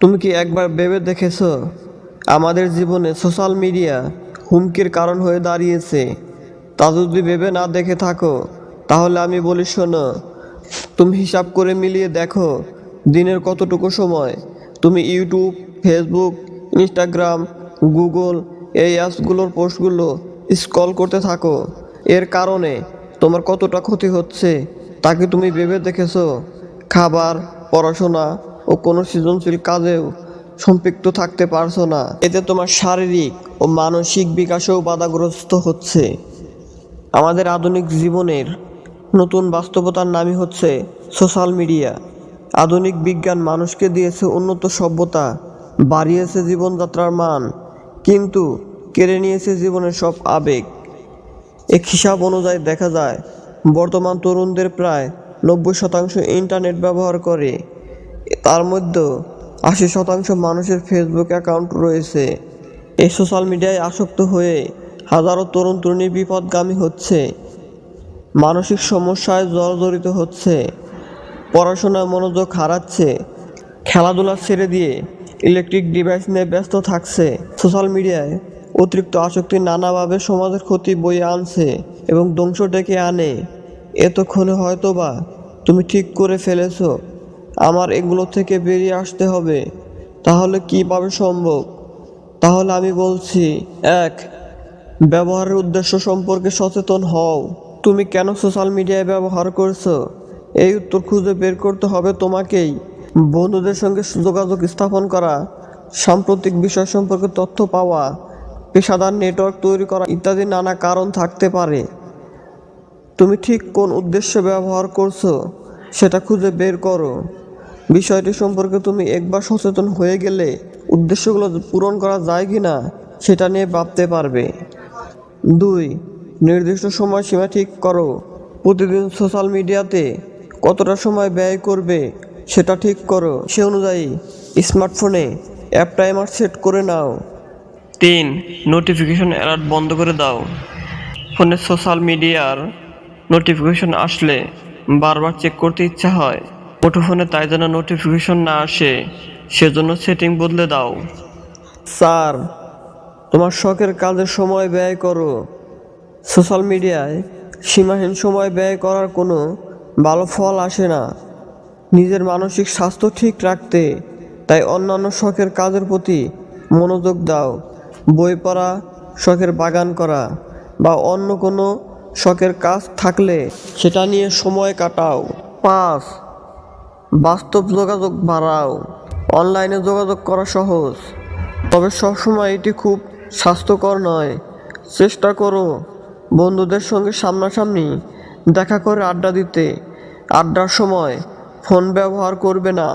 তুমি কি একবার ভেবে দেখেছ? আমাদের জীবনে সোশ্যাল মিডিয়া হুমকির কারণ হয়ে দাঁড়িয়েছে। তা যদি ভেবে না দেখে থাকো, তাহলে আমি বলি, শোনো, তুমি হিসাব করে মিলিয়ে দেখো, দিনের কতটুকু সময় তুমি ইউটিউব, ফেসবুক, ইনস্টাগ্রাম, গুগল, এই অ্যাপসগুলোর পোস্টগুলো স্ক্রল করতে থাকো। এর কারণে তোমার কতটা ক্ষতি হচ্ছে তাকে তুমি ভেবে দেখেছ? খাবার, পড়াশোনা ও কোনো সৃজনশীল কাজেও সম্পৃক্ত থাকতে পারছ না। এতে তোমার শারীরিক ও মানসিক বিকাশেও বাধাগ্রস্ত হচ্ছে। আমাদের আধুনিক জীবনের নতুন বাস্তবতার নামই হচ্ছে সোশ্যাল মিডিয়া। আধুনিক বিজ্ঞান মানুষকে দিয়েছে উন্নত সভ্যতা, বাড়িয়েছে জীবনযাত্রার মান, কিন্তু কেড়ে নিয়েছে জীবনের সব আবেগ। এক হিসাব অনুযায়ী দেখা যায়, বর্তমান তরুণদের প্রায় নব্বই শতাংশ ইন্টারনেট ব্যবহার করে। তার মধ্যে আশি শতাংশ মানুষের ফেসবুক অ্যাকাউন্ট রয়েছে। এই সোশ্যাল মিডিয়ায় আসক্ত হয়ে হাজারো তরুণ তরুণী বিপদগামী হচ্ছে। মানসিক সমস্যায় জর্জরিত হচ্ছে। পড়াশোনায় মনোযোগ হারাচ্ছে। খেলাধুলা ছেড়ে দিয়ে ইলেকট্রিক ডিভাইস নিয়ে ব্যস্ত থাকছে। সোশ্যাল মিডিয়ায় অতিরিক্ত আসক্তি নানাভাবে সমাজের ক্ষতি বয়ে আনছে এবং ধ্বংস ডেকে আনে। এতক্ষণে হয়তোবা তুমি ঠিক করে ফেলেছো। আমার এগুলো থেকে বেরিয়ে আসতে হবে। তাহলে কীভাবে সম্ভব? তাহলে আমি বলছি, এক, ব্যবহারের উদ্দেশ্য সম্পর্কে সচেতন হও। তুমি কেন সোশ্যাল মিডিয়ায় ব্যবহার করছ? এই উত্তর খুঁজে বের করতে হবে তোমাকেই। বন্ধুদের সঙ্গে যোগাযোগ স্থাপন করা, সাম্প্রতিক বিষয় সম্পর্কে তথ্য পাওয়া, পেশাদার নেটওয়ার্ক তৈরি করা ইত্যাদি নানা কারণ থাকতে পারে। তুমি ঠিক কোন উদ্দেশ্যে ব্যবহার করছ সেটা খুঁজে বের করো। বিষয়টি সম্পর্কে তুমি একবার সচেতন হয়ে গেলে উদ্দেশ্যগুলো পূরণ করা যায় কি না, সেটা নিয়ে ভাবতে পারবে। দুই, নির্দিষ্ট সময়সীমা ঠিক করো। প্রতিদিন সোশ্যাল মিডিয়াতে কতটা সময় ব্যয় করবে সেটা ঠিক করো। সে অনুযায়ী স্মার্টফোনে অ্যাপ টাইমার সেট করে নাও। তিন, নোটিফিকেশন অ্যালার্ট বন্ধ করে দাও। ফোনে সোশ্যাল মিডিয়ার নোটিফিকেশন আসলে বারবার চেক করতে ইচ্ছা হয়। মুঠোফোনে তাই যেন নোটিফিকেশন না আসে, সেজন্য সেটিং বদলে দাও। স্যার, তোমার শখের কাজের সময় ব্যয় করো। সোশ্যাল মিডিয়ায় সীমাহীন সময় ব্যয় করার কোনো ভালো ফল আসে না। নিজের মানসিক স্বাস্থ্য ঠিক রাখতে, তাই অন্যান্য শখের কাজের প্রতি মনোযোগ দাও। বই পড়া, শখের বাগান করা, বা অন্য কোনো শখের কাজ থাকলে সেটা নিয়ে সময় কাটাও। পাঁচ বাস্তব যোগাযোগ বাড়াও। অনলাইনে যোগাযোগ করা সহজ, তবে সবসময় এটি খুব স্বাস্থ্যকর নয়। চেষ্টা করো। বন্ধুদের সঙ্গে সামনাসামনি দেখা করে আড্ডা দিতে। আড্ডার সময় ফোন ব্যবহার করবে না,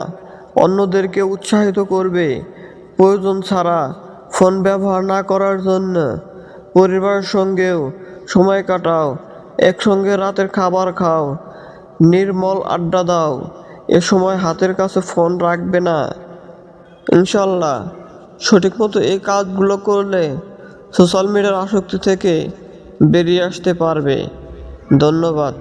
অন্যদেরকে উৎসাহিত করবে। প্রয়োজন ছাড়া ফোন ব্যবহার না করার জন্য পরিবারের সঙ্গেও সময় কাটাও, একসঙ্গে রাতের খাবার খাও, নির্মল আড্ডা দাও। এ সময় হাতের কাছে ফোন রাখবে না। ইনশাল্লাহ সঠিক মতো এই কাজগুলো করলে সোশ্যাল মিডিয়ার আসক্তি থেকে বেরিয়ে আসতে পারবে। ধন্যবাদ।